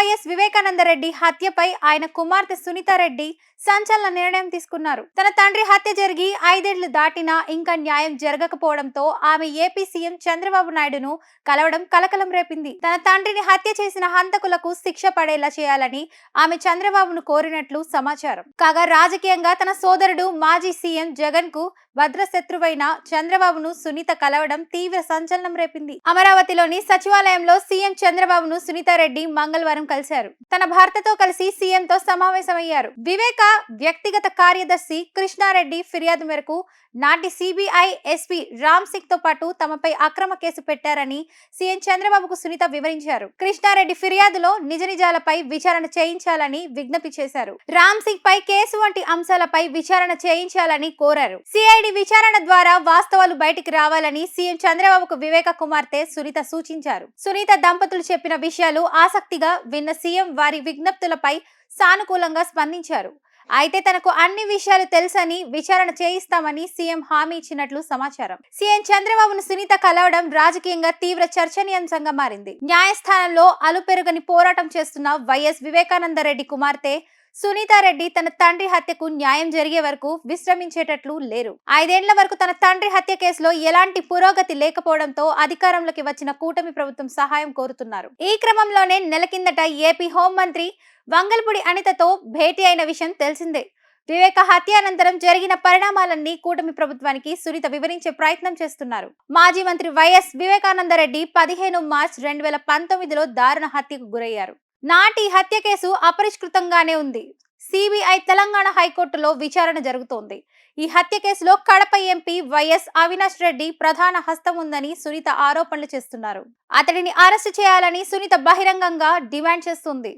YS Vivekananda Reddy హత్యపై ఆయన కుమార్తె సునీతారెడ్డి సంచలన నిర్ణయం తీసుకున్నారు. తన తండ్రి హత్య జరిగి ఐదేళ్ళు దాటినా ఇంకా న్యాయం జరగకపోవడంతో ఆమె ఏపీ సీఎం చంద్రబాబు నాయుడును కలవడం కలకలం రేపింది. తన తండ్రిని హత్య చేసిన హంతకులకు శిక్ష పడేలా చేయాలని ఆమె చంద్రబాబును కోరినట్లు సమాచారం. కాగా రాజకీయంగా తన సోదరుడు మాజీ సీఎం జగన్కు భద్రశత్రువైన చంద్రబాబును సునీత కలవడం తీవ్ర సంచలనం రేపింది. అమరావతిలోని సచివాలయంలో సీఎం చంద్రబాబును సునీతారెడ్డి మంగళవారం కలిశారు. తన భర్తతో కలిసి సీఎంతో సమావేశమయ్యారు. వివేక వ్యక్తిగత కార్యదర్శి కృష్ణారెడ్డి ఫిర్యాదు మేరకు నాటి సిబిఐ ఎస్పీ రామ్ సింగ్తో పాటు తమపై అక్రమ కేసు పెట్టారని సీఎం చంద్రబాబుకు సునీత వివరించారు. కృష్ణారెడ్డి ఫిర్యాదులో నిజ నిజాలపై విచారణ చేయించాలని విజ్ఞప్తి చేశారు. రామ్ సింగ్ పై కేసు వంటి అంశాలపై విచారణ చేయించాలని కోరారు. సిఐడి విచారణ ద్వారా వాస్తవాలు బయటికి రావాలని సీఎం చంద్రబాబుకు వివేక కుమార్తె సునీత సూచించారు. సునీత దంపతులు చెప్పిన విషయాలు ఆసక్తిగా నిన్న సీఎం వారి విజ్ఞప్తులపై సానుకూలంగా స్పందించారు. అయితే తనకు అన్ని విషయాలు తెలుసని విచారణ చేయిస్తామని సీఎం హామీ ఇచ్చినట్లు సమాచారం. సీఎం చంద్రబాబును సునీత కలవడం రాజకీయంగా తీవ్ర చర్చనీయాంశంగా మారింది. న్యాయస్థానంలో అలుపెరుగని పోరాటం చేస్తున్న వైఎస్ వివేకానందరెడ్డి కుమార్తె సునీతారెడ్డి తన తండ్రి హత్యకు న్యాయం జరిగే వరకు విశ్రమించేటట్లు లేరు. ఐదేండ్ల వరకు తన తండ్రి హత్య కేసులో ఎలాంటి పురోగతి లేకపోవడంతో అధికారంలోకి వచ్చిన కూటమి ప్రభుత్వం సహాయం కోరుతున్నారు. ఈ క్రమంలోనే నెల కిందట ఏపీ హోంమంత్రి వంగల్పూడి అనితతో భేటీ అయిన విషయం తెలిసిందే. వివేక హత్య అనంతరం జరిగిన పరిణామాలన్నీ కూటమి ప్రభుత్వానికి సునీత వివరించే ప్రయత్నం చేస్తున్నారు. మాజీ మంత్రి వైఎస్ వివేకానందరెడ్డి పదిహేను మార్చ్ రెండు వేల పంతొమ్మిదిలో దారుణ హత్యకు గురయ్యారు. నాటి హత్య కేసు అపరిష్కృతంగానే ఉంది. సిబిఐ తెలంగాణ హైకోర్టులో విచారణ జరుగుతోంది. ఈ హత్య కేసులో కడప ఎంపీ వైఎస్ అవినాష్ రెడ్డి ప్రధాన హస్తం ఉందని సునీత ఆరోపణలు చేస్తున్నారు. అతడిని అరెస్టు చేయాలని సునీత బహిరంగంగా డిమాండ్ చేస్తుంది.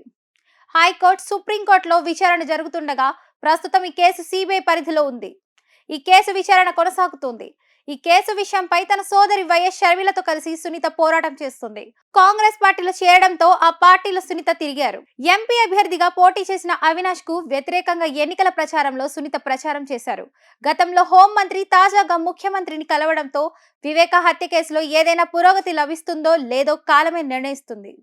హైకోర్టు సుప్రీంకోర్టులో విచారణ జరుగుతుండగా ప్రస్తుతం ఈ కేసు సిబిఐ పరిధిలో ఉంది. ఈ కేసు విచారణ కొనసాగుతుంది. ఈ కేసు విషయంపై తన సోదరి వైఎస్ షర్మిలతో కలిసి సునీత పోరాటం చేస్తుంది. కాంగ్రెస్ పార్టీలో చేరడంతో ఆ పార్టీలో సునీత తిరిగారు. ఎంపీ అభ్యర్థిగా పోటీ చేసిన అవినాష్కు వ్యతిరేకంగా ఎన్నికల ప్రచారంలో సునీత ప్రచారం చేశారు. గతంలో హోంమంత్రి తాజాగా ముఖ్యమంత్రిని కలవడంతో వివేక హత్య కేసులో ఏదైనా పురోగతి లభిస్తుందో లేదో కాలమే నిర్ణయిస్తుంది.